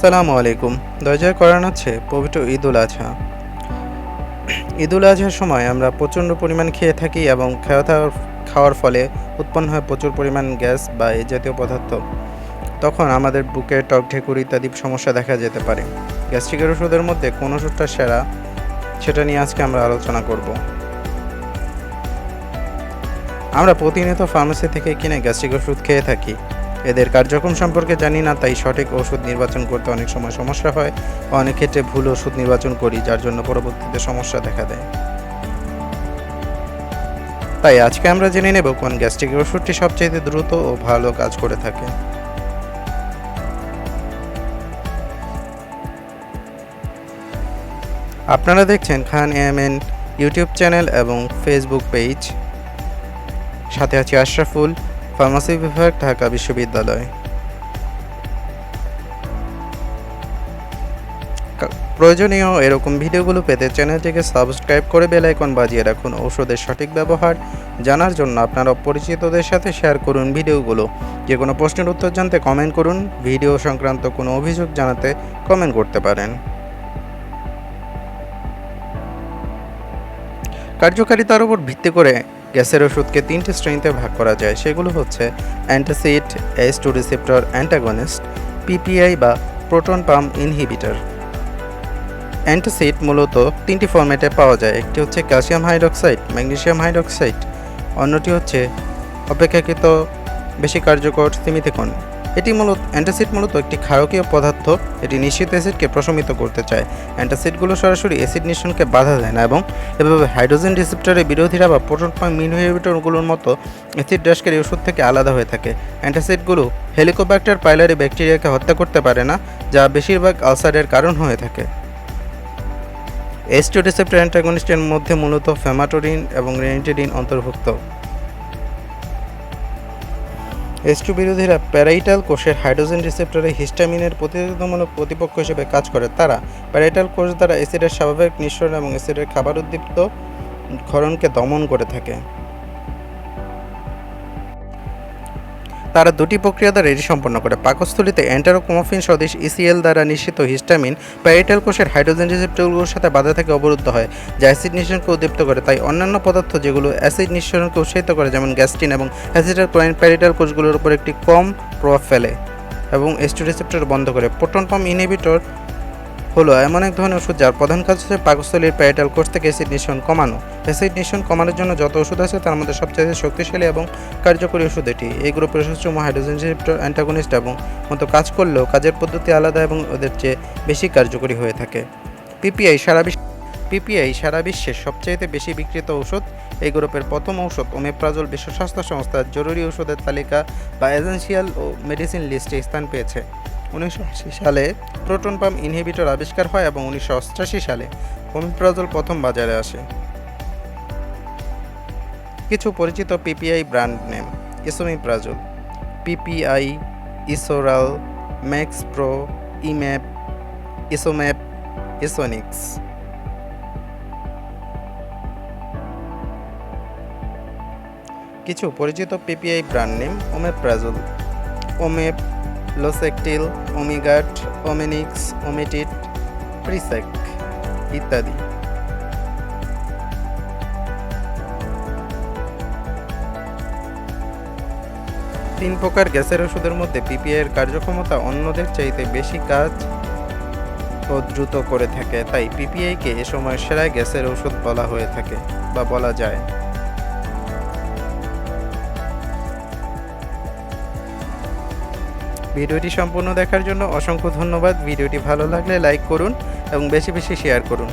সালামু আলাইকুম। দরজায় করান হচ্ছে পবিত্র ঈদুল আজহা। ঈদুল আজহার সময় আমরা প্রচণ্ড পরিমাণ খেয়ে থাকি এবং খাওয়া খাওয়ার ফলে উৎপন্ন হয় প্রচুর পরিমাণ গ্যাস বা এ জাতীয় পদার্থ। তখন আমাদের বুকে টক ঢেকুর ইত্যাদি সমস্যা দেখা যেতে পারে। গ্যাস্ট্রিকের ওষুধের মধ্যে কোন ওষুধটা সেরা, সেটা নিয়ে আজকে আমরা আলোচনা করব। আমরা প্রতিনিয়ত ফার্মেসি থেকে কিনে গ্যাস্ট্রিক ওষুধ খেয়ে থাকি। এদের কার্যক্রম সম্পর্কে জানি না, তাই সঠিক ওষুধ নির্বাচন করতে অনেক সময় সমস্যা হয়। অনেক ক্ষেত্রে ভুল ওষুধ নির্বাচন করি, যার জন্য পরবর্তীতে সমস্যা দেখা দেয়। তাই আজকে আমরা জেনে নেব কোন গ্যাস্ট্রিক ওষুধটি সবচেয়ে দ্রুত ও ভালো কাজ করে থাকে। আপনারা দেখছেন খান এএমএন ইউটিউব চ্যানেল এবং ফেসবুক পেজ। সাথে আছি আশরাফুল। ফার্মাসি বিভাগ, ঢাকা বিশ্ববিদ্যালয়। প্রয়োজনীয় এরকম ভিডিওগুলো পেতে চ্যানেলটিকে সাবস্ক্রাইব করে বেল আইকন বাজিয়ে রাখুন। ঔষধের সঠিক ব্যবহার জানার জন্য আপনারা পরিচিতদের সাথে শেয়ার করুন ভিডিওগুলো। যে কোনো প্রশ্নের উত্তর জানতে কমেন্ট করুন। ভিডিও সংক্রান্ত কোনো অভিযোগ জানাতে কমেন্ট করতে পারেন। কার্যকারিতার উপর ভিত্তি করে গ্যাসের ওষুধকে তিনটি শ্রেণীতে ভাগ করা যায়। সেগুলো হচ্ছে antacid, S two receptor, antagonist PPI বা প্রোটন পাম্প ইনহিবিটার। অ্যান্টাসিড মূলত তিনটি ফরম্যাটে পাওয়া যায়। একটি হচ্ছে ক্যালসিয়াম হাইড্রক্সাইড, ম্যাগনেসিয়াম হাইড্রক্সাইড। অন্যটি হচ্ছে অপেক্ষাকৃত বেশি কার্যকর সিমিথিকন। এটি মূলত অ্যান্টাসিড মূলত একটি ক্ষারকীয় পদার্থ। এটি নিশ্চিত অ্যাসিডকে প্রশমিত করতে চায়। অ্যান্টাসিডগুলো সরাসরি অ্যাসিড নিঃসরণকে বাধা দেয় না এবং এভাবে হাইড্রোজেন রিসেপ্টরের বিরোধীরা বা প্রোটন পাম্প ইনহিবিটরগুলোর মতো অ্যাসিড ড্যাশকারী ওষুধ থেকে আলাদা হয়ে থাকে। অ্যান্টাসিডগুলো হেলিকোব্যাক্টার পাইলারি ব্যাকটেরিয়াকে হত্যা করতে পারে না, যা বেশিরভাগ আলসারের কারণ হয়ে থাকে। এস টু রিসেপ্টর অ্যান্টাগনিস্টের মধ্যে মূলত ফেমাটোরিন এবং রেনিটেরিন অন্তর্ভুক্ত। টু বিরোধীরা প্যারাইটাল কোষের হাইড্রোজেন রিসেপ্টরে হিস্টামিনের প্রতিরোধমূলক প্রতিপক্ষ হিসেবে কাজ করে। তারা প্যারাইটাল কোষ দ্বারা অ্যাসিডের স্বাভাবিক নিঃসরণ এবং অ্যাসিডের খাবার উদ্দীপ্ত ক্ষরণকে দমন করে থাকে। তারা দুটি প্রক্রিয়া দ্বারা এটি সম্পন্ন করে। পাকস্থলিতে অ্যান্টারোকোমোফিন স্বদেশ ইসিএল দ্বারা নিশ্চিত হিস্টামিন, প্যারিটাল কোষের হাইড্রোজেন রিসেপ্টরগুলোর সাথে বাধা থেকে অবরুদ্ধ হয়, যা অ্যাসিড নিঃসরণকে উদ্দীপ্ত করে। তাই অন্যান্য পদার্থ যেগুলো অ্যাসিড নিঃসরণকে উৎসাহিত করে, যেমন গ্যাস্টিন এবং অ্যাসিডাল ক্লোরাইন প্যারিটাল কোষগুলোর উপর একটি কম প্রভাব ফেলে এবং এস্টো রিসেপ্টর বন্ধ করে। প্রোটন পাম্প ইনহিবিটর হলো এমন এক ধরনের ওষুধ যার প্রধান কাজ হচ্ছে পাকস্থলীর প্যারিটাল কোর্স থেকে অ্যাসিড নিঃসরণ কমানো। অ্যাসিড নিঃসরণ কমানোর জন্য যত ওষুধ আছে তার মধ্যে সবচেয়ে শক্তিশালী এবং কার্যকরী ওষুধ এটি। এই গ্রুপের ওষুধ হাইড্রোজেন রিসেপ্টর অ্যান্টাগনিস্ট এবং মতো কাজ করলেও কাজের পদ্ধতি আলাদা এবং ওদের চেয়ে বেশি কার্যকরী হয়ে থাকে। পিপিআই সারা বিশ্ব পিপিআই সারা বিশ্বের সবচাইতে বেশি বিক্রিত ওষুধ। এই গ্রুপের প্রথম ঔষধ ওমেপ্রাজল বিশ্ব স্বাস্থ্য সংস্থার জরুরি ওষুধের তালিকা বা এজেন্সিয়াল ও মেডিসিন লিস্টে স্থান পেয়েছে। উনিশশো আশি সালে প্রোটন পাম্প ইনহিবিটর আবিষ্কার হয় এবং উনিশশো অষ্টআশি সালে ওমেপ্রাজল প্রথম বাজারে আসে। কিছু পরিচিত PPI brand name, esomeprazole, PPI, Esoral max pro Emap, Esomap, Esonix. কিছু পরিচিত PPI brand name, omeprazole. Omep Losectil Omigut Omenix Ometit Prisec ইত্যাদি। তিন প্রকার গ্যাসের ওষুধের মধ্যে পিপিআই এর কার্যক্ষমতা অন্যদের চাইতে বেশি কাজ ও দ্রুত করে থাকে, তাই পিপিআইকে এ সময় সেরা গ্যাসের ওষুধ বলা হয়ে থাকে বা বলা যায়। ভিডিওটি সম্পূর্ণ দেখার জন্য অসংখ্য ধন্যবাদ। ভিডিওটি ভালো লাগলে লাইক করুন এবং বেশি বেশি শেয়ার করুন।